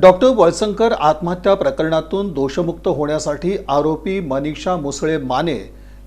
Doctor Walsankar आत्महत्या प्रकरणातून दोषमुक्त होण्यासाठी आरोपी मनीषा मुसळे माने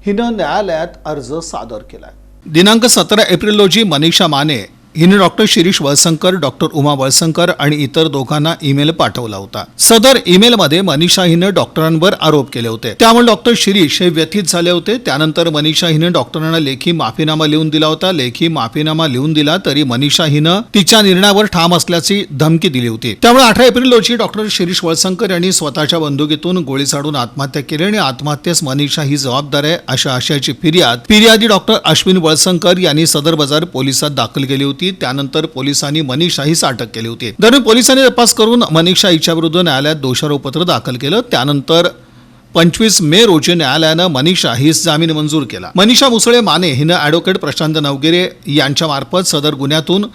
हिनं न्यायालयात अर्ज सादर केला दिनांक सतरा एप्रिल रोजी मनीषा माने हिने डॉक्टर शिरीष वळसंकर डॉक्टर उमा वळसंकर आणि इतर दोघांना ईमेल पाठवला होता. सदर ईमेलमध्ये मनीषा हिनं डॉक्टरांवर आरोप केले होते. त्यामुळे डॉक्टर शिरीष हे व्यथित झाले होते. त्यानंतर मनीषा हिनं डॉक्टरांना लेखी माफीनामा लिहून दिला होता. लेखी माफीनामा लिहून दिला तरी मनीषा हिनं तिच्या निर्णयावर ठाम असल्याची धमकी दिली होती. त्यामुळे अठरा एप्रिल रोजी डॉक्टर शिरीष वळसंकर यांनी स्वतःच्या बंदुकीतून गोळी झाडून आत्महत्या केली आणि आत्महत्येस मनीषा ही जबाबदार आहे अशा आशयाची फिर्याद फिर्यादी डॉक्टर अश्विन वळसंकर यांनी सदर बाजार पोलिसात दाखल केली होती. त्यानंतर पोलिसांनी मनीषा हीच अटक केली होती. दरम्यान पोलिसांनी तपास करून मनीषा हिच्याविरुद्ध न्यायालयात दोषारोपपत्र दाखल केलं. त्यानंतर पंचवीस मे रोजी न्यायालयानं मनीषा हीच जामीन मंजूर केला. मनीषा मुसळे माने हिनं ॲडव्होकेट प्रशांत नवगिरे यांच्या मार्फत सदर गुन्ह्यातून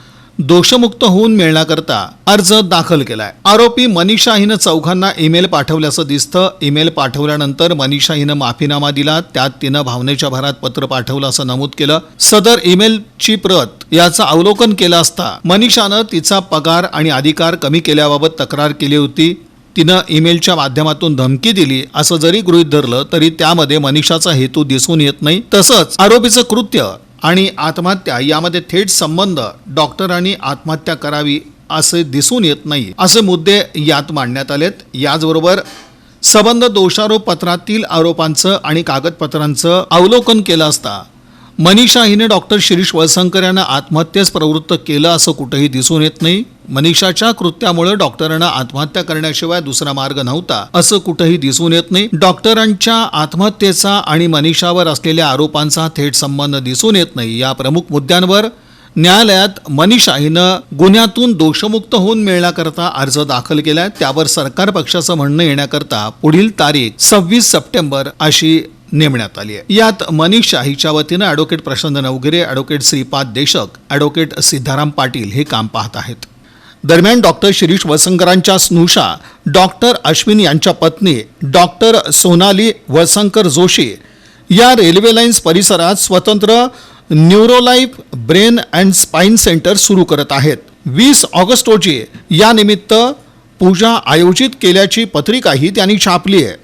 दोषमुक्त होऊन मिळण्याकरता अर्ज दाखल केलाय. आरोपी मनीषा हिनं चौघांना ईमेल पाठवल्याचं दिसतं. ईमेल पाठवल्यानंतर मनीषा हिनं माफीनामा दिला. त्यात तिनं भावनेच्या भरात पत्र पाठवलं असं नमूद केलं. सदर ईमेलची प्रत याचं अवलोकन केलं असता मनीषानं तिचा पगार आणि अधिकार कमी केल्याबाबत तक्रार केली होती. तिनं ईमेलच्या माध्यमातून धमकी दिली. असं जरी गृहीत धरलं तरी त्यामध्ये मनीषाचा हेतू दिसून येत नाही. तसंच आरोपीचं कृत्य आणि आत्महत्या यामध्ये थेट संबंध डॉक्टरांनी आत्महत्या करावी असे दिसून येत नाही. असे मुद्दे यात मांडण्यात आलेत. याचबरोबर सबंध दोषारोप पत्रातील आरोपांचं आणि कागदपत्रांचं अवलोकन केलं असता मनीषा हिने डॉक्टर शिरीष वळसंकर यांना आत्महत्येस प्रवृत्त केलं असं कुठेही दिसून येत नाही. मनीषाच्या कृत्यामुळे डॉक्टरांना आत्महत्या करण्याशिवाय दुसरा मार्ग नव्हता असं कुठेही दिसून येत नाही. डॉक्टरांच्या आत्महत्येचा आणि मनीषावर असलेल्या आरोपांचा थेट संबंध दिसून येत नाही. या प्रमुख मुद्द्यांवर न्यायालयात मनीषा हिनं गुन्ह्यातून दोषमुक्त होऊन मिळण्याकरता अर्ज दाखल केलाय. त्यावर सरकार पक्षाचं म्हणणं येण्याकरता पुढील तारीख सव्वीस सप्टेंबर अशी नेमण्यात आली आहे. यात मनीषा हिच्या वतीनं advocate Prashant Navgire advocate Shripad Deshak advocate Siddharam Patil हे काम पाहत आहेत. दरम्यान डॉक्टर शिरीष वसंकरांच्या स्नुषा डॉक्टर अश्विन यांच्या पत्नी डॉक्टर सोनाली वळसंकर जोशी या रेल्वे लाईन्स परिसरात स्वतंत्र Neurolife brain and spine centre सुरू करत आहेत. वीस ऑगस्ट रोजी यानिमित्त पूजा आयोजित केल्याची पत्रिकाही त्यांनी छापली आहे.